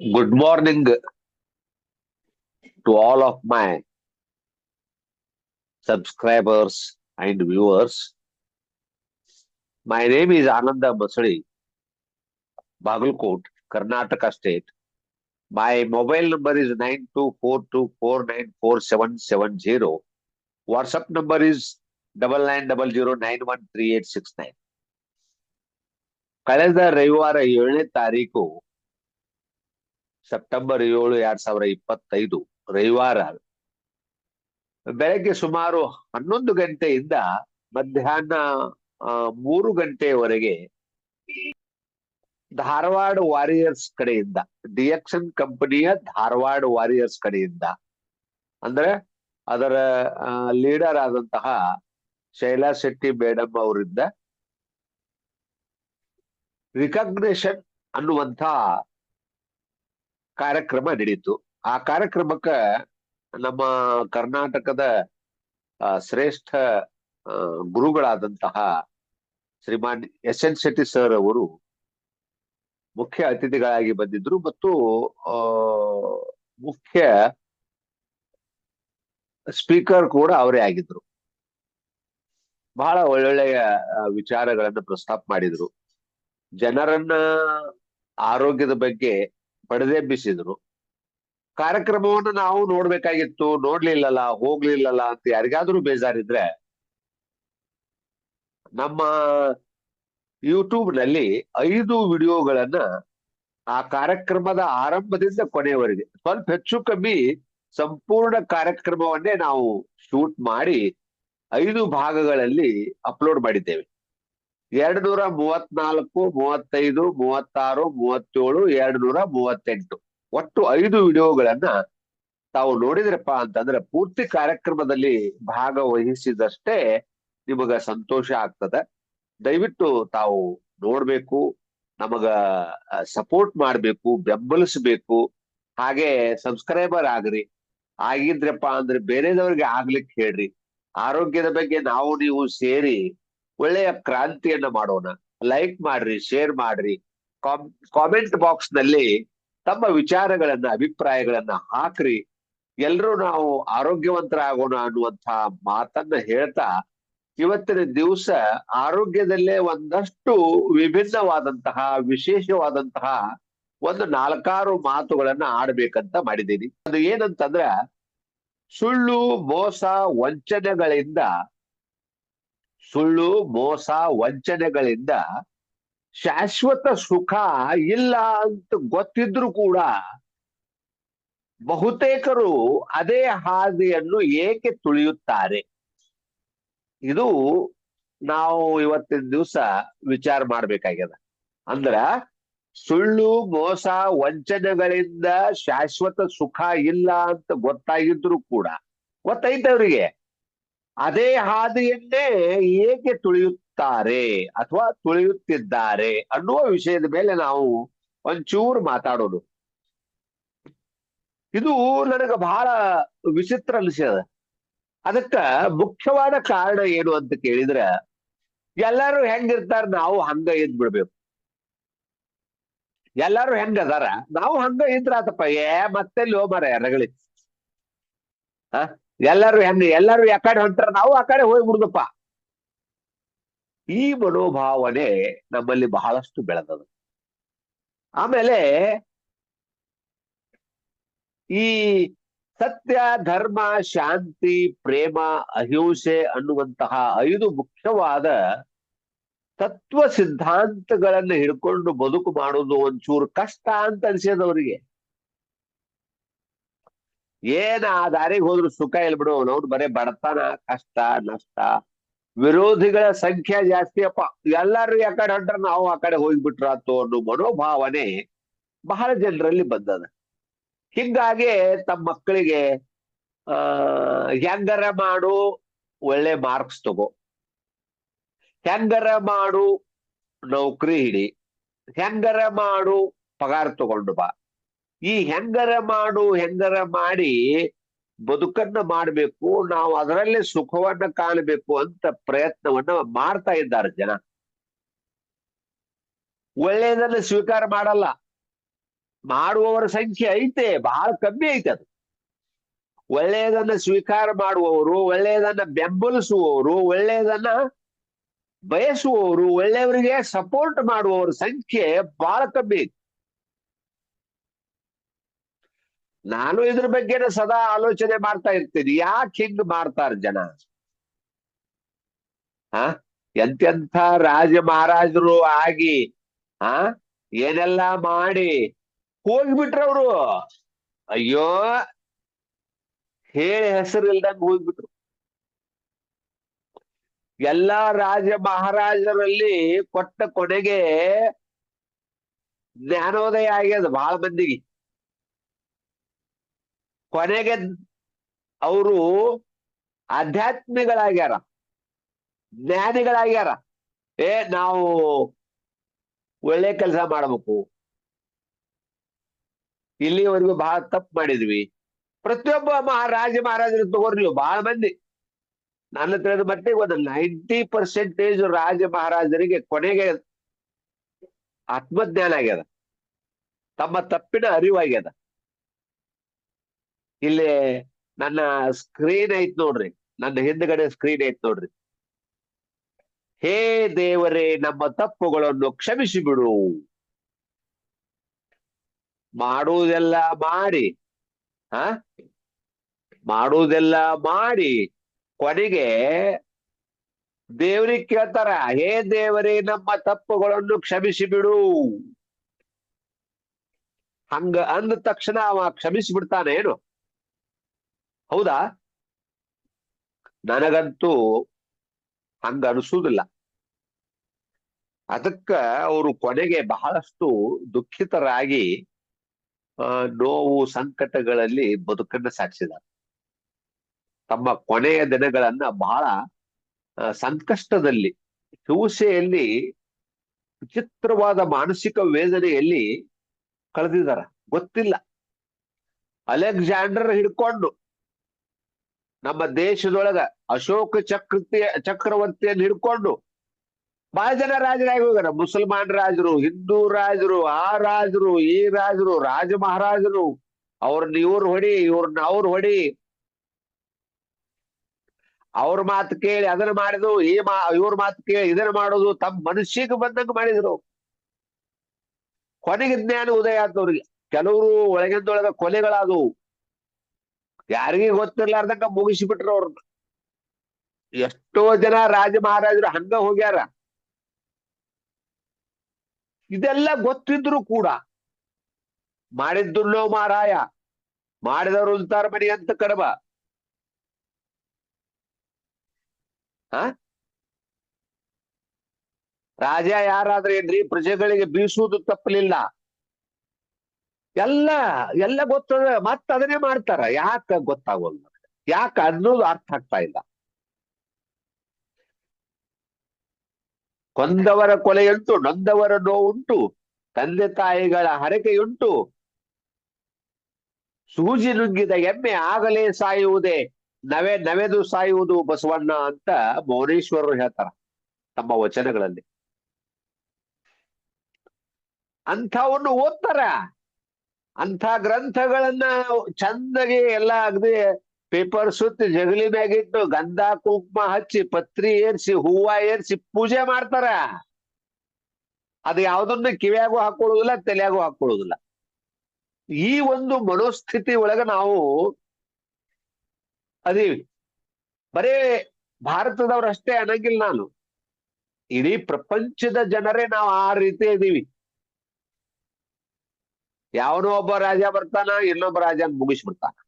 Good morning to all of my subscribers and viewers. My name is Ananda Masadi, Bagalkot, Karnataka State. My mobile number is nine two four two four nine four seven seven zero. WhatsApp number is double nine double zero nine one three eight six nine. ಕಳೆದ ರವಿವಾರ ಏಳನೇ ತಾರೀಕು September ಏಳು ಎರಡ್ ಸಾವಿರ ಇಪ್ಪತ್ತೈದು ರವಿವಾರ ಬೆಳಗ್ಗೆ ಸುಮಾರು ಹನ್ನೊಂದು ಗಂಟೆಯಿಂದ ಮಧ್ಯಾಹ್ನ ಮೂರು ಗಂಟೆಯವರೆಗೆ ಧಾರವಾಡ ವಾರಿಯರ್ಸ್ ಕಡೆಯಿಂದ ಡಿಯಕ್ಷನ್ ಕಂಪನಿಯ ಧಾರವಾಡ ವಾರಿಯರ್ಸ್ ಕಡೆಯಿಂದ, ಅಂದ್ರೆ ಅದರ ಲೀಡರ್ ಆದಂತಹ ಶೈಲಾ ಶೆಟ್ಟಿ ಮೇಡಮ್ ಅವರಿಂದ ರಿಕಗ್ನೇಷನ್ ಅನ್ನುವಂತ ಕಾರ್ಯಕ್ರಮ ನಡೀತು. ಆ ಕಾರ್ಯಕ್ರಮಕ್ಕ ನಮ್ಮ ಕರ್ನಾಟಕದ ಶ್ರೇಷ್ಠ ಗುರುಗಳಾದಂತಹ Shriman S N Shetty sir ಅವರು ಮುಖ್ಯ ಅತಿಥಿಗಳಾಗಿ ಬಂದಿದ್ರು ಮತ್ತು ಮುಖ್ಯ ಸ್ಪೀಕರ್ ಕೂಡ ಅವರೇ ಆಗಿದ್ರು. ಬಹಳ ಒಳ್ಳೊಳ್ಳೆಯ ವಿಚಾರಗಳನ್ನ ಪ್ರಸ್ತಾಪ ಮಾಡಿದ್ರು. ಜನರನ್ನ ಆರೋಗ್ಯದ ಬಗ್ಗೆ ಪಡೆದೆಬ್ಬಿಸಿದ್ರು ಕಾರ್ಯಕ್ರಮವನ್ನು ನಾವು ನೋಡ್ಬೇಕಾಗಿತ್ತು, ನೋಡ್ಲಿಲ್ಲಲ್ಲ, ಹೋಗ್ಲಿಲ್ಲಲ್ಲ ಅಂತ ಯಾರಿಗಾದ್ರೂ ಬೇಜಾರಿದ್ರೆ, ನಮ್ಮ ಯೂಟ್ಯೂಬ್ನಲ್ಲಿ ಐದು ವಿಡಿಯೋಗಳನ್ನ ಆ ಕಾರ್ಯಕ್ರಮದ ಆರಂಭದಿಂದ ಕೊನೆಯವರೆಗೆ, ಸ್ವಲ್ಪ ಹೆಚ್ಚು ಕಮ್ಮಿ ಸಂಪೂರ್ಣ ಕಾರ್ಯಕ್ರಮವನ್ನೇ ನಾವು ಶೂಟ್ ಮಾಡಿ ಐದು ಭಾಗಗಳಲ್ಲಿ ಅಪ್ಲೋಡ್ ಮಾಡಿದ್ದೇವೆ. ಎರಡು ನೂರ ಮೂವತ್ನಾಲ್ಕು ಮೂವತ್ತೈದು, ಮೂವತ್ತಾರು, ಮೂವತ್ತೇಳು ಎರಡು ನೂರ ಮೂವತ್ತೆಂಟು ಒಟ್ಟು ಐದು ವಿಡಿಯೋಗಳನ್ನ ತಾವು ನೋಡಿದ್ರಪ್ಪ ಅಂತಂದ್ರೆ ಪೂರ್ತಿ ಕಾರ್ಯಕ್ರಮದಲ್ಲಿ ಭಾಗವಹಿಸಿದಷ್ಟೇ ನಿಮಗ ಸಂತೋಷ ಆಗ್ತದ. ದಯವಿಟ್ಟು ತಾವು ನೋಡ್ಬೇಕು, ನಮಗ ಸಪೋರ್ಟ್ ಮಾಡ್ಬೇಕು, ಬೆಂಬಲಿಸ್ಬೇಕು. ಹಾಗೆ ಸಬ್ಸ್ಕ್ರೈಬರ್ ಆಗ್ರಿ. ಆಗಿದ್ರಪ್ಪ ಅಂದ್ರೆ ಬೇರೆದವ್ರಿಗೆ ಆಗ್ಲಿಕ್ಕೆ ಹೇಳ್ರಿ. ಆರೋಗ್ಯದ ಬಗ್ಗೆ ನಾವು ನೀವು ಸೇರಿ ಒಳ್ಳೆಯ ಕ್ರಾಂತಿಯನ್ನ ಮಾಡೋಣ. ಲೈಕ್ ಮಾಡ್ರಿ ಶೇರ್ ಮಾಡ್ರಿ. ಕಾಮೆಂಟ್ ಬಾಕ್ಸ್ನಲ್ಲಿ ತಮ್ಮ ವಿಚಾರಗಳನ್ನ, ಅಭಿಪ್ರಾಯಗಳನ್ನ ಹಾಕ್ರಿ. ಎಲ್ರೂ ನಾವು ಆರೋಗ್ಯವಂತರಾಗೋಣ ಅನ್ನುವಂತ ಮಾತನ್ನ ಹೇಳ್ತಾ ಇವತ್ತಿನ ದಿವಸ ಆರೋಗ್ಯದಲ್ಲೇ ಒಂದಷ್ಟು ವಿಭಿನ್ನವಾದಂತಹ, ವಿಶೇಷವಾದಂತಹ ಒಂದು ನಾಲ್ಕಾರು ಮಾತುಗಳನ್ನ ಆಡ್ಬೇಕಂತ ಮಾಡಿದ್ದೀನಿ. ಅದು ಏನಂತಂದ್ರ, ಸುಳ್ಳು, ಮೋಸ, ವಂಚನೆಗಳಿಂದ ಸುಳ್ಳು, ಮೋಸ, ವಂಚನೆಗಳಿಂದ ಶಾಶ್ವತ ಸುಖ ಇಲ್ಲ ಅಂತ ಗೊತ್ತಿದ್ರು ಕೂಡ ಬಹುತೇಕರು ಅದೇ ಹಾದಿಯನ್ನು ಏಕೆ ತುಳಿಯುತ್ತಾರೆ? ಇದು ನಾವು ಇವತ್ತಿನ ದಿವಸ ವಿಚಾರ ಮಾಡ್ಬೇಕಾಗ್ಯದ. ಅಂದ್ರ ಸುಳ್ಳು, ಮೋಸ, ವಂಚನೆಗಳಿಂದ ಶಾಶ್ವತ ಸುಖ ಇಲ್ಲ ಅಂತ ಗೊತ್ತಾಗಿದ್ರು ಕೂಡ ಗೊತ್ತೈತೆ ಅವರಿಗೆ ಅದೇ ಹಾದಿಯನ್ನೇ ಏಕೆ ತುಳಿಯುತ್ತಾರೆ ಅಥವಾ ತುಳಿಯುತ್ತಿದ್ದಾರೆ ಅನ್ನುವ ವಿಷಯದ ಮೇಲೆ ನಾವು ಒಂಚೂರು ಮಾತಾಡೋದು. ಇದು ನನಗೆ ಬಹಳ ವಿಚಿತ್ರ ಅನಿಸ್ಯದ ಅದಕ್ಕ ಮುಖ್ಯವಾದ ಕಾರಣ ಏನು ಅಂತ ಕೇಳಿದ್ರ, ಎಲ್ಲಾರು ಹೆಂಗಿರ್ತಾರ ನಾವು ಹಂಗ ಇದ್ ಬಿಡ್ಬೇಕು ಎಲ್ಲಾರು ಹೆಂಗ ಅದಾರ? ನಾವು ಹಂಗ ಇದ್ರಾತಪ್ಪ, ಏ ಮತ್ತೆ ಲೋ ಮರ ರಗಳಿ ಹ? ಎಲ್ಲಾರು ಎಲ್ಲರೂ ಎಲ್ಲಾರು ಯಾಕಡೆ ಹೊಂಟಾರ ನಾವು ಆ ಕಡೆ ಹೋಗ್ಬಿಡುದಪ್ಪ. ಈ ಮನೋಭಾವನೆ ನಮ್ಮಲ್ಲಿ ಬಹಳಷ್ಟು ಬೆಳೆದದ ಆಮೇಲೆ ಈ ಸತ್ಯ, ಧರ್ಮ, ಶಾಂತಿ, ಪ್ರೇಮ, ಅಹಿಂಸೆ ಅನ್ನುವಂತಹ ಐದು ಮುಖ್ಯವಾದ ತತ್ವ ಸಿದ್ಧಾಂತಗಳನ್ನ ಹಿಡ್ಕೊಂಡು ಬದುಕು ಮಾಡೋದು ಒಂಚೂರು ಕಷ್ಟ ಅಂತ ಅನ್ಸ್ಯದವರಿಗೆ ಏನ ಆ ದಾರಿಗೆ ಹೋದ್ರು ಸುಖ ಇಲ್ಲ ಬಿಡು, ಅವ್ನು ಬರೇ ಬಡತನ, ಕಷ್ಟ, ನಷ್ಟ. ವಿರೋಧಿಗಳ ಸಂಖ್ಯೆ ಜಾಸ್ತಿ ಅಪ್ಪ. ಎಲ್ಲಾರು ಯಾಕಡೆ ಹೊಂಟ್ರ, ನಾವು ಆ ಕಡೆ ಹೋಗ್ಬಿಟ್ರಾತು ಅನ್ನೋ ಮನೋಭಾವನೆ ಬಹಳ ಜನರಲ್ಲಿ ಬಂದದ. ಹಿಂಗಾಗಿ ತಮ್ಮ ಮಕ್ಕಳಿಗೆ, ಆ, ಹೆಂಗರ ಮಾಡು, ಒಳ್ಳೆ ಮಾರ್ಕ್ಸ್ ತಗೋ. ಹೆಂಗರ ಮಾಡು, ನೌಕರಿ ಹಿಡಿ. ಹೆಂಗರ ಮಾಡು, ಪಗಾರ ತಗೊಂಡು ಬಾ. ಈ ಹೆಂಗರ ಮಾಡು, ಹೆಂಗರ ಮಾಡಿ ಬದುಕನ್ನ ಮಾಡಬೇಕು, ನಾವು ಅದರಲ್ಲೇ ಸುಖವನ್ನ ಕಾಣಬೇಕು ಅಂತ ಪ್ರಯತ್ನವನ್ನ ಮಾಡ್ತಾ ಇದ್ದಾರೆ ಜನ. ಒಳ್ಳೆಯದನ್ನ ಸ್ವೀಕಾರ ಮಾಡಲ್ಲ. ಮಾಡುವವರ ಸಂಖ್ಯೆ ಐತೆ, ಬಹಳ ಕಮ್ಮಿ ಐತೆ ಅದು. ಒಳ್ಳೆಯದನ್ನ ಸ್ವೀಕಾರ ಮಾಡುವವರು, ಒಳ್ಳೆಯದನ್ನ ಬೆಂಬಲಿಸುವವರು, ಒಳ್ಳೆಯದನ್ನ ಬಯಸುವವರು, ಒಳ್ಳೆಯವರಿಗೆ ಸಪೋರ್ಟ್ ಮಾಡುವವರ ಸಂಖ್ಯೆ ಬಹಳ ಕಮ್ಮಿ ಐತಿ. ನಾನು ಇದ್ರ ಬಗ್ಗೆ ಸದಾ ಆಲೋಚನೆ ಮಾಡ್ತಾ ಇರ್ತೀನಿ. ಯಾಕೆ ಹಿಂಗ್ ಮಾಡ್ತಾರ ಜನ? ಹಾ ಎಂತೆಂಥ ರಾಜ ಮಹಾರಾಜರು ಆಗಿ, ಆ? ಏನೆಲ್ಲ ಮಾಡಿ ಹೋಗ್ಬಿಟ್ರವ್ರು ಅಯ್ಯೋ, ಹೇಳಿ ಹೆಸರು ಇಲ್ದಂಗ ಹೋಗ್ಬಿಟ್ರು. ಎಲ್ಲಾ ರಾಜ ಮಹಾರಾಜರಲ್ಲಿ ಕೊಟ್ಟ ಕೊನೆಗೆ ಜ್ಞಾನೋದಯ ಆಗ್ಯದ ಬಹಳ ಮಂದಿಗೆ. ಕೊನೆಗೆ ಅವರು ಆಧ್ಯಾತ್ಮಿಗಳಾಗ್ಯಾರ ಜ್ಞಾನಿಗಳಾಗ್ಯಾರ. ಏ, ನಾವು ಒಳ್ಳೆ ಕೆಲಸ ಮಾಡ್ಬೇಕು. ಇಲ್ಲಿವರೆಗೂ ಬಹಳ ತಪ್ಪು ಮಾಡಿದ್ವಿ. ಪ್ರತಿಯೊಬ್ಬ ಮಹಾರಾಜ ಮಹಾರಾಜರು ತಗೋರಿ, ನೀವು ಬಹಳ ಮಂದಿ. ನನ್ನ ತಿಳಿದ ಮಟ್ಟಿಗೆ ಒಂದು ನೈಂಟಿ ಪರ್ಸೆಂಟೇಜ್ ರಾಜ ಮಹಾರಾಜರಿಗೆ ಕೊನೆಗೆ ಆತ್ಮಜ್ಞಾನ ಆಗ್ಯದ. ತಮ್ಮ ತಪ್ಪಿನ ಅರಿವಾಗ್ಯದ ಇಲ್ಲಿ ನನ್ನ ಸ್ಕ್ರೀನ್ ಐತ್ ನೋಡ್ರಿ. ನನ್ನ ಹಿಂದ್ಗಡೆ ಸ್ಕ್ರೀನ್ ಐತ್ ನೋಡ್ರಿ. ಹೇ ದೇವರೇ, ನಮ್ಮ ತಪ್ಪುಗಳನ್ನು ಕ್ಷಮಿಸಿ ಬಿಡು ಮಾಡುವುದೆಲ್ಲ ಮಾಡಿ ಹ ಮಾಡುವುದೆಲ್ಲ ಮಾಡಿ ಕೊನೆಗೆ ದೇವ್ರಿಗೆ ಕೇಳ್ತಾರ, ಹೇ ದೇವರೇ, ನಮ್ಮ ತಪ್ಪುಗಳನ್ನು ಕ್ಷಮಿಸಿ ಬಿಡು ಹಂಗ ಅಂದ ತಕ್ಷಣ ಅವ ಕ್ಷಮಿಸಿ ಬಿಡ್ತಾನೆ ಏನು? ಹೌದಾ? ನನಗಂತೂ ಹಂಗ ಅನಿಸುವುದಿಲ್ಲ ಅದಕ್ಕ ಅವರು ಕೊನೆಗೆ ಬಹಳಷ್ಟು ದುಃಖಿತರಾಗಿ ನೋವು ಸಂಕಟಗಳಲ್ಲಿ ಬದುಕನ್ನ ಸಾಗಿಸಿದ್ದಾರೆ ತಮ್ಮ ಕೊನೆಯ ದಿನಗಳನ್ನ ಬಹಳ ಸಂಕಷ್ಟದಲ್ಲಿ, ಹಿಂಸೆಯಲ್ಲಿ, ವಿಚಿತ್ರವಾದ ಮಾನಸಿಕ ವೇದನೆಯಲ್ಲಿ ಕಳೆದಿದ್ದಾರೆ ಗೊತ್ತಿಲ್ಲ. ಅಲೆಕ್ಸಾಂಡರ್ ಹಿಡ್ಕೊಂಡು ನಮ್ಮ ದೇಶದೊಳಗ ಅಶೋಕ ಚಕ್ರತಿ, ಚಕ್ರವರ್ತಿಯನ್ನು ಹಿಡ್ಕೊಂಡು ಬಹಳ ಜನ ರಾಜರಾಗಿ ಹೋಗ್ಯಾರ. ಮುಸಲ್ಮಾನ್ ರಾಜರು, ಹಿಂದೂ ರಾಜರು, ಆ ರಾಜರು, ಈ ರಾಜರು, ರಾಜ ಮಹಾರಾಜರು, ಅವ್ರನ್ನ ಇವ್ರ ಹೊಡಿ, ಇವ್ರನ್ನ ಅವ್ರ ಹೊಡಿ. ಅವ್ರ ಮಾತು ಕೇಳಿ ಅದನ್ನ ಮಾಡಿದ್ರು, ಈ ಮಾ, ಇವ್ರ ಮಾತು ಕೇಳಿ ಇದನ್ನ ಮಾಡೋದು ತಮ್ಮ ಮನುಷ್ಯಗೆ ಬಂದಂಗ ಮಾಡಿದ್ರು. ಕೊನೆಗೆ ಜ್ಞಾನ ಉದಯ ಆತವ್ರಿಗೆ ಕೆಲವರು ಒಳಗಿಂದೊಳಗ ಕೊಲೆಗಳಾದವು. ಯಾರಿಗೂ ಗೊತ್ತಿರ್ಲಾರ್ದಂಗ ಮುಗಿಸಿಬಿಟ್ರು ಅವ್ರ. ಎಷ್ಟೋ ಜನ ರಾಜ ಮಹಾರಾಜರು ಹಂಗ ಹೋಗ್ಯಾರ. ಇದೆಲ್ಲ ಗೊತ್ತಿದ್ರು ಕೂಡ ಮಾಡಿದ್ದುಲ್ಲೋ ಮಾರಾಯ, ಮಾಡಿದವರು ಉಲ್ತಾರ ಮನೆ ಅಂತ ಕಡಬ. ರಾಜ ಯಾರಾದ್ರೆ ಏನ್ರಿ ಪ್ರಜೆಗಳಿಗೆ ಬೀಸುವುದು ತಪ್ಪಲಿಲ್ಲ ಎಲ್ಲ ಎಲ್ಲ ಗೊತ್ತದ, ಮತ್ತ ಅದನ್ನೇ ಮಾಡ್ತಾರ. ಯಾಕ ಗೊತ್ತಾಗೋಲ್ಲ ಯಾಕ ಅನ್ನೋದು ಅರ್ಥ ಆಗ್ತಾ ಇಲ್ಲ. ಕೊಂದವರ ಕೊಲೆಯುಂಟು, ನೊಂದವರ ನೋವುಂಟು, ತಂದೆ ತಾಯಿಗಳ ಹರಕೆಯುಂಟು. ಸೂಜಿ ನುಂಗಿದ ಎಮ್ಮೆ ಆಗಲೇ ಸಾಯುವುದೇ, ನವೆ ನವೆದು ಸಾಯುವುದು ಬಸವಣ್ಣ ಅಂತ ಮೌನೇಶ್ವರರು ಹೇಳ್ತಾರ ತಮ್ಮ ವಚನಗಳಲ್ಲಿ. ಅಂಥವನ್ನು ಓದ್ತಾರ. ಅಂಥ ಗ್ರಂಥಗಳನ್ನ ಚಂದಗೆ ಎಲ್ಲ ಅಗದಿ ಪೇಪರ್ ಸುತ್ತಿ ಜಗಲಿ ಮ್ಯಾಗಿಟ್ಟು ಗಂಧ, ಕುಂಕುಮ ಹಚ್ಚಿ ಪತ್ರಿ ಏರ್ಸಿ, ಹೂವ ಏರ್ಸಿ ಪೂಜೆ ಮಾಡ್ತಾರ. ಅದು ಯಾವ್ದನ್ನ ಕಿವಿಯಾಗೂ ಹಾಕೊಳ್ಳುದಿಲ್ಲ ತಲೆಯಾಗೂ ಹಾಕೊಳ್ಳುದಿಲ್ಲ ಈ ಒಂದು ಮನೋಸ್ಥಿತಿ ಒಳಗ ನಾವು ಅದೀವಿ ಬರೇ ಭಾರತದವ್ರಷ್ಟೇ ಅನ್ನಂಗಿಲ್ಲ ನಾನು. ಇಡೀ ಪ್ರಪಂಚದ ಜನರೇ ನಾವು ಆ ರೀತಿ ಇದೀವಿ ಯಾವನೋ ಒಬ್ಬ ರಾಜ ಬರ್ತಾನ, ಇನ್ನೊಬ್ಬ ರಾಜ ಮುಗಿಸ್ಬಿಡ್ತಾನ.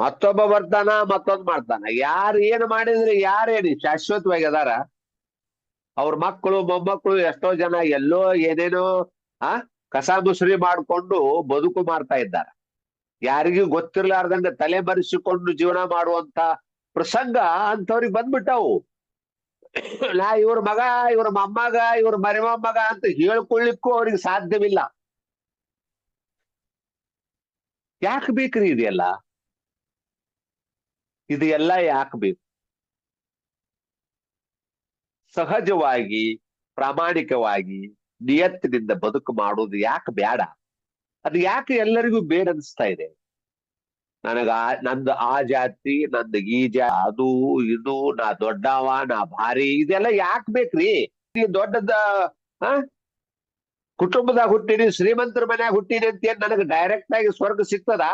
ಮತ್ತೊಬ್ಬ ಬರ್ತಾನ, ಮತ್ತೊಂದ್ ಮಾಡ್ತಾನ. ಯಾರು ಏನ್ ಮಾಡಿದ್ರೆ ಯಾರೇನಿ ಶಾಶ್ವತವಾಗಿ ಅದಾರ? ಅವ್ರ ಮಕ್ಕಳು, ಮೊಮ್ಮಕ್ಕಳು ಎಷ್ಟೋ ಜನ ಎಲ್ಲೋ ಏನೇನೋ, ಆ, ಕಸ ಮುಸುರಿ ಮಾಡ್ಕೊಂಡು ಬದುಕು ಮಾಡ್ತಾ ಇದ್ದಾರೆ. ಯಾರಿಗೂ ಗೊತ್ತಿರ್ಲಾರ್ದಂಗ ತಲೆ ಮರೆಸಿಕೊಂಡು ಜೀವನ ಮಾಡುವಂತ ಪ್ರಸಂಗ ಅಂತವ್ರಿಗೆ ಬಂದ್ಬಿಟ್ಟವು. ನಾ ಇವ್ರ ಮಗ, ಇವ್ರ ಮೊಮ್ಮಗ, ಇವ್ರ ಮರಿಮೊಮ್ಮಗ ಅಂತ ಹೇಳ್ಕೊಳ್ಳಿಕ್ಕೂ ಅವ್ರಿಗೆ ಸಾಧ್ಯವಿಲ್ಲ. ಯಾಕೆ ಬೇಕ್ರಿ ಇದೆಲ್ಲ? ಇದು ಎಲ್ಲ ಯಾಕೆ ಬೇಕು? ಸಹಜವಾಗಿ, ಪ್ರಾಮಾಣಿಕವಾಗಿ, ನಿಯತ್ತಿನಿಂದ ಬದುಕು ಮಾಡೋದು ಯಾಕೆ ಬೇಡ ಅದು ಯಾಕೆ ಎಲ್ಲರಿಗೂ ಬೇಡನ್ಸ್ತಾ ಇದೆ? ನನಗ ನಂದು ಆ ಜಾತಿ, ನಂದು ಈ ಜಾ, ಅದು, ಇದು, ನಾ ದೊಡ್ಡವ, ನಾ ಭಾರಿ, ಇದೆಲ್ಲ ಯಾಕೆ ಬೇಕ್ರಿ? ದೊಡ್ಡದ ಕುಟುಂಬದಾಗ ಹುಟ್ಟಿನಿ ಶ್ರೀಮಂತರ ಮನ್ಯಾಗ ಹುಟ್ಟಿನಿ ಅಂತ ಏನ್ ನನಗೆ ಡೈರೆಕ್ಟ್ ಆಗಿ ಸ್ವರ್ಗ ಸಿಗ್ತದ?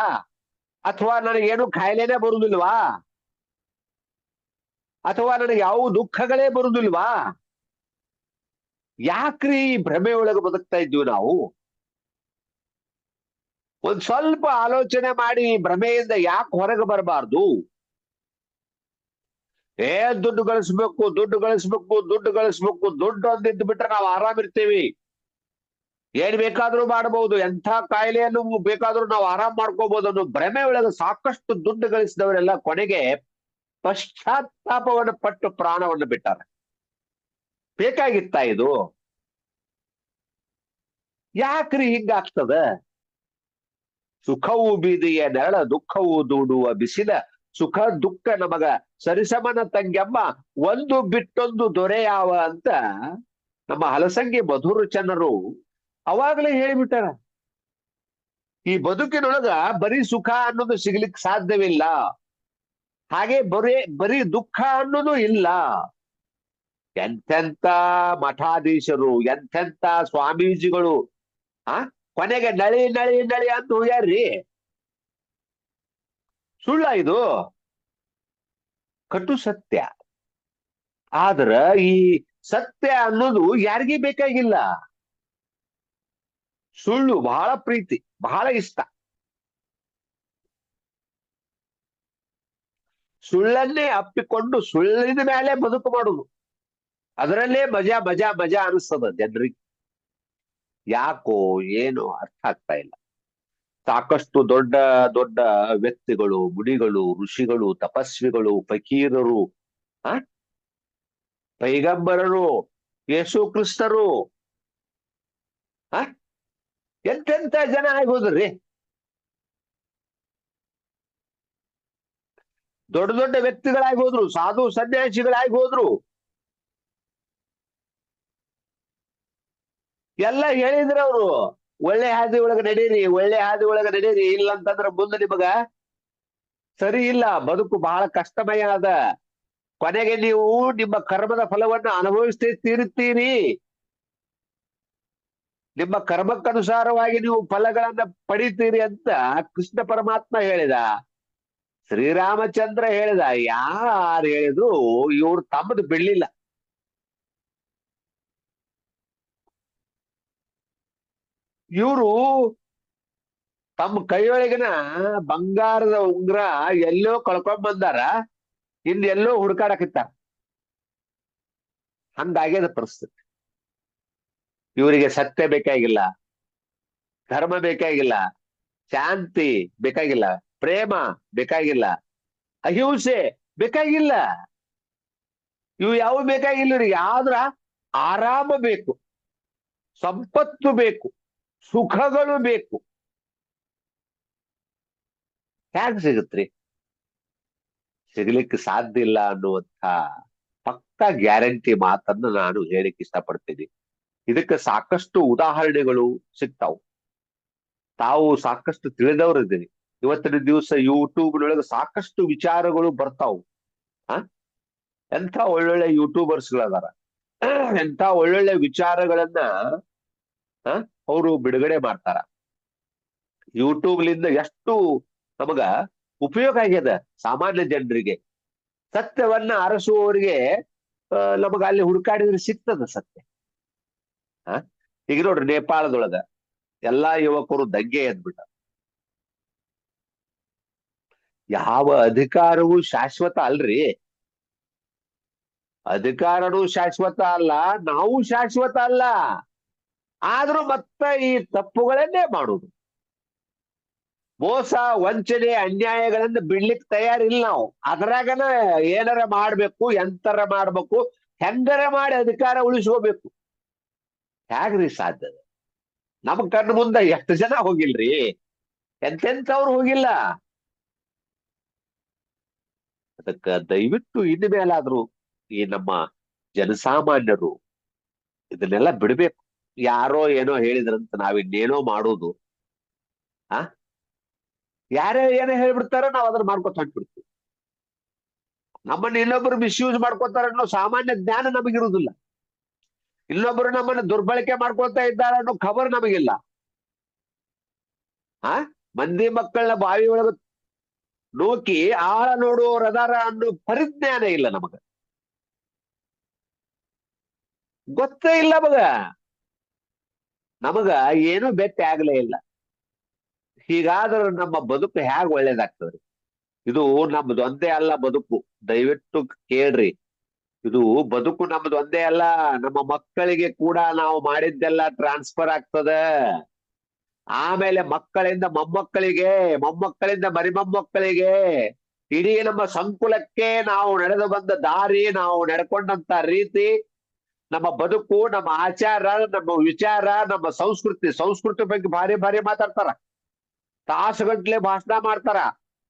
ಅಥವಾ ನನಗೇನು ಕಾಯಿಲೆನೇ ಬರುದಿಲ್ವಾ? ಅಥವಾ ನನಗೆ ಯಾವ ದುಃಖಗಳೇ ಬರುದಿಲ್ವಾ? ಯಾಕ್ರಿ ಈ ಭ್ರಮೆ ಒಳಗೆ ಬದುಕ್ತಾ ಇದ್ವಿ ನಾವು? ಒಂದ್ ಸ್ವಲ್ಪ ಆಲೋಚನೆ ಮಾಡಿ ಭ್ರಮೆಯಿಂದ ಯಾಕೆ ಹೊರಗೆ ಬರಬಾರ್ದು? ಏ, ದುಡ್ಡು ಗಳಿಸ್ಬೇಕು ದುಡ್ಡು ಗಳಿಸ್ಬೇಕು ದುಡ್ಡು ಗಳಿಸ್ಬೇಕು, ದುಡ್ಡು ಅಂದಿದ್ದು ಬಿಟ್ರೆ ನಾವು ಆರಾಮಿರ್ತೀವಿ. ಏನ್ ಬೇಕಾದ್ರೂ ಮಾಡಬಹುದು ಎಂಥ ಕಾಯಿಲೆಯನ್ನು ಬೇಕಾದ್ರೂ ನಾವು ಆರಾಮ್ ಮಾಡ್ಕೋಬಹುದು ಅನ್ನೋ ಭ್ರಮೆ ಒಳಗೆ ಸಾಕಷ್ಟು ದುಡ್ಡು ಗಳಿಸಿದವರೆಲ್ಲ ಕೊನೆಗೆ ಪಶ್ಚಾತ್ತಾಪವನ್ನು ಪಟ್ಟು ಪ್ರಾಣವನ್ನು ಬಿಟ್ಟಾರೆ. ಬೇಕಾಗಿತ್ತ ಇದು? ಯಾಕ್ರಿ ಹಿಂಗಾಗ್ತದ? ಸುಖವು ಬೀದಿಯ ನೆರಳ, ದುಃಖವು ದೂಡುವ ಬಿಸಿಲ. ಸುಖ ದುಃಖ ನಮಗ ಸರಿಸಮನ ತಂಗೆಮ್ಮ ಒಂದು ಬಿಟ್ಟೊಂದು ದೊರೆಯಾವ ಅಂತ ನಮ್ಮ ಹಲಸಂಗಿ ಮಧುರ ಚನ್ನರು ಅವಾಗಲೇ ಹೇಳಿಬಿಟ್ಟಾರ ಈ ಬದುಕಿನೊಳಗ ಬರೀ ಸುಖ ಅನ್ನೋದು ಸಿಗ್ಲಿಕ್ಕೆ ಸಾಧ್ಯವಿಲ್ಲ. ಹಾಗೆ ಬರೇ, ಬರೀ ದುಃಖ ಅನ್ನೋದು ಇಲ್ಲ. ಎಂತೆಂತ ಮಠಾಧೀಶರು, ಎಂತೆಂತ ಸ್ವಾಮೀಜಿಗಳು, ಆ? ಕೊನೆಗೆ ನಳಿ ನಳಿ ನಳಿ ಅಂತ ಹೋಗ್ಯಾರ್ರಿ ಸುಳ್ಳ ಇದು. ಕಟು ಸತ್ಯ. ಆದ್ರ ಈ ಸತ್ಯ ಅನ್ನೋದು ಯಾರಿಗೂ ಬೇಕಾಗಿಲ್ಲ. ಸುಳ್ಳು ಬಹಳ ಪ್ರೀತಿ, ಬಹಳ ಇಷ್ಟ. ಸುಳ್ಳನ್ನೇ ಅಪ್ಪಿಕೊಂಡು ಸುಳ್ಳಿನ ಮೇಲೆ ಬದುಕು ಮಾಡುದು. ಅದರಲ್ಲೇ ಮಜಾ ಮಜಾ ಮಜಾ ಅನಿಸ್ತದ ಜನರಿಗೆ. ಯಾಕೋ ಏನೋ ಅರ್ಥ ಆಗ್ತಾ ಇಲ್ಲ. ಸಾಕಷ್ಟು ದೊಡ್ಡ ದೊಡ್ಡ ವ್ಯಕ್ತಿಗಳು ಮುಡಿಗಳು ಋಷಿಗಳು, ತಪಸ್ವಿಗಳು, ಫಕೀರರು, ಆ? ಪೈಗಂಬರರು, ಯೇಸು ಕ್ರಿಸ್ತರು, ಆ? ಎಂತೆಂತ ಜನ ಆಗೋದ್ರಿ? ದೊಡ್ಡ ದೊಡ್ಡ ವ್ಯಕ್ತಿಗಳಾಗಿ ಹೋದ್ರು ಸಾಧು ಸನ್ಯಾಸಿಗಳಾಗಿ ಹೋದ್ರು ಎಲ್ಲ ಹೇಳಿದ್ರ ಅವರು, ಒಳ್ಳೆ ಹಾದಿ ಒಳಗ ನಡೀರಿ, ಒಳ್ಳೆ ಹಾದಿ ಒಳಗ ನಡೀರಿ ಇಲ್ಲ ಅಂತಂದ್ರೆ ಮುಂದೆ ನಿಮಗ ಸರಿ ಇಲ್ಲ, ಬದುಕು ಬಹಳ ಕಷ್ಟಮಯ ಅದ. ಕೊನೆಗೆ ನೀವು ನಿಮ್ಮ ಕರ್ಮದ ಫಲವನ್ನ ಅನುಭವಿಸ್ತೇ ತೀರುತ್ತೀರಿ ನಿಮ್ಮ ಕರ್ಮಕ್ಕನುಸಾರವಾಗಿ ನೀವು ಫಲಗಳನ್ನ ಪಡಿತೀರಿ ಅಂತ ಕೃಷ್ಣ ಪರಮಾತ್ಮ ಹೇಳಿದ. ಶ್ರೀರಾಮಚಂದ್ರ ಹೇಳಿದ. ಯಾರು ಹೇಳಿದ್ರು ಇವ್ರು ತಮ್ಮದು ಬಿಡ್ಲಿಲ್ಲ ಇವರು ತಮ್ಮ ಕೈಯೊಳಗಿನ ಬಂಗಾರದ ಉಂಗ್ರ ಎಲ್ಲೋ ಕಳ್ಕೊಂಡ್ ಬಂದಾರ ಇಂದ ಎಲ್ಲೋ ಹುಡುಕಾಡಕತ್ತಾರ ಹಂಗಾಗ್ಯದ ಪರಿಸ್ಥಿತಿ. ಇವರಿಗೆ ಸತ್ಯ ಬೇಕಾಗಿಲ್ಲ, ಧರ್ಮ ಬೇಕಾಗಿಲ್ಲ, ಶಾಂತಿ ಬೇಕಾಗಿಲ್ಲ, ಪ್ರೇಮ ಬೇಕಾಗಿಲ್ಲ, ಅಹಿಂಸೆ ಬೇಕಾಗಿಲ್ಲ. ಇವು ಯಾವ ಬೇಕಾಗಿಲ್ಲ ಇವ್ರಿಗೆ? ಆದ್ರ ಆರಾಮ ಬೇಕು, ಸಂಪತ್ತು ಬೇಕು, ಸುಖಗಳು ಬೇಕು. ಹ್ಯಾಗ್ ಸಿಗುತ್ರಿ? ಸಿಗ್ಲಿಕ್ಕೆ ಸಾಧ್ಯ ಇಲ್ಲ ಅನ್ನುವಂತ ಪಕ್ಕ ಗ್ಯಾರಂಟಿ ಮಾತನ್ನ ನಾನು ಹೇಳಕ್ಕೆ ಇಷ್ಟಪಡ್ತೀನಿ. ಇದಕ್ಕೆ ಸಾಕಷ್ಟು ಉದಾಹರಣೆಗಳು ಸಿಗ್ತಾವು. ತಾವು ಸಾಕಷ್ಟು ತಿಳಿದವರು ಇದ್ದೀರಿ ಇವತ್ತಿನ ದಿವಸ ಯೂಟ್ಯೂಬ್ನೊಳಗೆ ಸಾಕಷ್ಟು ವಿಚಾರಗಳು ಬರ್ತಾವು. ಆ? ಎಂಥ ಒಳ್ಳೊಳ್ಳೆ ಯೂಟ್ಯೂಬರ್ಸ್ಗಳದಾರ. ಎಂಥ ಒಳ್ಳೊಳ್ಳೆ ವಿಚಾರಗಳನ್ನ ಅವರು ಬಿಡುಗಡೆ ಮಾಡ್ತಾರ. ಯೂಟ್ಯೂಬ್ಲಿಂದ ಎಷ್ಟು ನಮಗ ಉಪಯೋಗ ಆಗ್ಯದ ಸಾಮಾನ್ಯ ಜನರಿಗೆ. ಸತ್ಯವನ್ನ ಅರಸುವವರಿಗೆ ನಮಗ ಅಲ್ಲಿ ಹುಡುಕಾಡಿದ್ರೆ ಸಿಗ್ತದ ಸತ್ಯ. ಈಗ ನೋಡ್ರಿ ನೇಪಾಳದೊಳಗ ಎಲ್ಲಾ ಯುವಕರು ದಂಗೆ ಎದ್ಬಿಟ್ಟ. ಯಾವ ಅಧಿಕಾರವೂ ಶಾಶ್ವತ ಅಲ್ರಿ. ಅಧಿಕಾರನೂ ಶಾಶ್ವತ ಅಲ್ಲ, ನಾವು ಶಾಶ್ವತ ಅಲ್ಲ. ಆದ್ರೂ ಮತ್ತೆ ಈ ತಪ್ಪುಗಳನ್ನೇ ಮಾಡುದು. ಮೋಸ, ವಂಚನೆ, ಅನ್ಯಾಯಗಳನ್ನ ಬಿಡ್ಲಿಕ್ಕೆ ತಯಾರಿಲ್ಲ ನಾವು. ಅದ್ರಾಗನ ಏನಾರ ಮಾಡ್ಬೇಕು, ಎಂತರ ಮಾಡ್ಬೇಕು, ಹೆಂಗರ ಮಾಡಿ ಅಧಿಕಾರ ಉಳಿಸ್ಕೋಬೇಕು. ಹೇಗ್ರಿ ಸಾಧ್ಯ ನಮ್ ಕಣ್ಣು ಮುಂದೆ ಎಷ್ಟು ಜನ ಹೋಗಿಲ್ರಿ? ಎಂತೆಂತವ್ರು ಹೋಗಿಲ್ಲ? ಅದಕ್ಕ ದಯವಿಟ್ಟು ಇನ್ನು ಮೇಲಾದ್ರೂ ಈ ನಮ್ಮ ಜನಸಾಮಾನ್ಯರು ಇದನ್ನೆಲ್ಲ ಬಿಡ್ಬೇಕು. ಯಾರೋ ಏನೋ ಹೇಳಿದ್ರಂತ ನಾವಿನ್ನೇನೋ ಮಾಡೋದು. ಆ? ಯಾರೇ ಏನೋ ಹೇಳ್ಬಿಡ್ತಾರೋ ನಾವ್ ಅದನ್ನ ಮಾಡ್ಕೊತ ಹೊಂಟ್ಬಿಡ್ತೀವಿ ನಮ್ಮನ್ನ ಇನ್ನೊಬ್ರು ಮಿಸ್ಯೂಸ್ ಮಾಡ್ಕೋತಾರ ಅನ್ನೋ ಸಾಮಾನ್ಯ ಜ್ಞಾನ ನಮಗಿರುವುದಿಲ್ಲ. ಇನ್ನೊಬ್ರು ನಮ್ಮನ್ನ ದುರ್ಬಳಕೆ ಮಾಡ್ಕೊಳ್ತಾ ಇದ್ದಾರೆ ಅನ್ನೋ ಖಬರ್ ನಮಗಿಲ್ಲ. ಆ? ಮಂದಿ ಮಕ್ಕಳನ್ನ ಬಾವಿ ಒಳಗ ನೂಕಿ ಆಳ ನೋಡುವವರ ಅದಾರ ಅನ್ನೋ ಪರಿಜ್ಞಾನ ಇಲ್ಲ ನಮಗ. ಗೊತ್ತೇ ಇಲ್ಲ ಮಗ ನಮಗ ಏನೂ ಬೆಟ್ಟಿ ಆಗ್ಲೇ ಇಲ್ಲ. ಹೀಗಾದ್ರೆ ನಮ್ಮ ಬದುಕು ಹೇಗ್ ಒಳ್ಳೇದಾಗ್ತದ್ರಿ? ಇದು ನಮ್ದು ಒಂದೇ ಅಲ್ಲ ಬದುಕು. ದಯವಿಟ್ಟು ಕೇಳ್ರಿ. ಇದು ಬದುಕು ನಮ್ದು ಒಂದೇ ಅಲ್ಲ, ನಮ್ಮ ಮಕ್ಕಳಿಗೆ ಕೂಡ ನಾವು ಮಾಡಿದ್ದೆಲ್ಲ ಟ್ರಾನ್ಸ್ಫರ್ ಆಗ್ತದ. ಆಮೇಲೆ ಮಕ್ಕಳಿಂದ ಮೊಮ್ಮಕ್ಕಳಿಗೆ, ಮೊಮ್ಮಕ್ಕಳಿಂದ ಮರಿಮೊಮ್ಮಕ್ಕಳಿಗೆ ಇಡೀ ನಮ್ಮ ಸಂಕುಲಕ್ಕೆ ನಾವು ನಡೆದು ಬಂದ ದಾರಿ, ನಾವು ನಡ್ಕೊಂಡಂತ ರೀತಿ ನಮ್ಮ ಬದುಕು, ನಮ್ಮ ಆಚಾರ, ನಮ್ಮ ವಿಚಾರ, ನಮ್ಮ ಸಂಸ್ಕೃತಿ ಸಂಸ್ಕೃತಿ ಬಗ್ಗೆ ಭಾರಿ ಭಾರಿ ಮಾತಾಡ್ತಾರ. ತಾಸುಗಟ್ಲೆ ಭಾಷಣ ಮಾಡ್ತಾರ.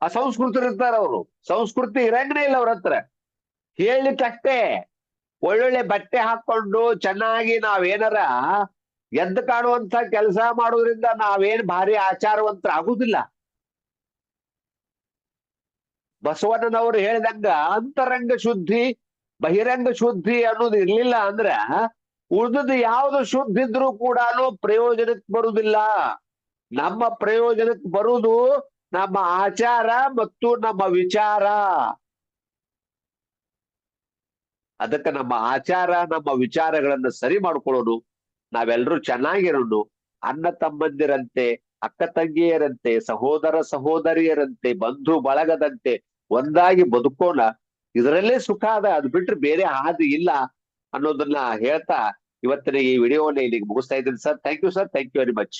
ಅಸಂಸ್ಕೃತರು ಇರ್ತಾರ ಅವರು. ಸಂಸ್ಕೃತಿ ಇರಂಗನೇ ಇಲ್ಲ ಅವ್ರ ಹತ್ರ. ಹೇಳಲಿಕ್ಕಷ್ಟೇ. ಒಳ್ಳೊಳ್ಳೆ ಬಟ್ಟೆ ಹಾಕೊಂಡು ಚೆನ್ನಾಗಿ ನಾವೇನಾರ ಎದ್ದ ಕಾಣುವಂತ ಕೆಲಸ ಮಾಡೋದ್ರಿಂದ ನಾವೇನ್ ಭಾರಿ ಆಚಾರವಂತರ ಆಗುದಿಲ್ಲ. ಬಸವಣ್ಣನವರು ಹೇಳಿದಂಗ ಅಂತರಂಗ ಶುದ್ಧಿ, ಬಹಿರಂಗ ಶುದ್ಧಿ ಅನ್ನೋದು ಇರ್ಲಿಲ್ಲ ಅಂದ್ರ ಉಳಿದದ್ದು ಯಾವ್ದು ಶುದ್ಧ ಇದ್ರೂ ಕೂಡ ಪ್ರಯೋಜನಕ್ಕೆ ಬರುವುದಿಲ್ಲ ನಮ್ಮ ಪ್ರಯೋಜನಕ್ಕೆ ಬರುವುದು ನಮ್ಮ ಆಚಾರ ಮತ್ತು ನಮ್ಮ ವಿಚಾರ. ಅದಕ್ಕೆ ನಮ್ಮ ಆಚಾರ, ನಮ್ಮ ವಿಚಾರಗಳನ್ನ ಸರಿ ಮಾಡ್ಕೊಳ್ಳೋನು ನಾವೆಲ್ಲರೂ ಚೆನ್ನಾಗಿರೋನು ಅಣ್ಣ ತಮ್ಮಂದಿರಂತೆ, ಅಕ್ಕ ತಂಗಿಯರಂತೆ, ಸಹೋದರ ಸಹೋದರಿಯರಂತೆ, ಬಂಧು ಬಳಗದಂತೆ ಒಂದಾಗಿ ಬದುಕೋಣ. ಇದರಲ್ಲೇ ಸುಖ ಅದ, ಅದು ಬಿಟ್ರೆ ಬೇರೆ ಹಾದಿ ಇಲ್ಲ ಅನ್ನೋದನ್ನ ಹೇಳ್ತಾ ಇವತ್ತಿನ ಈ ವಿಡಿಯೋನ ಇಲ್ಲಿಗೆ ಮುಗಿಸ್ತಾ ಇದ್ದೀನಿ sir. Thank you sir thank you very much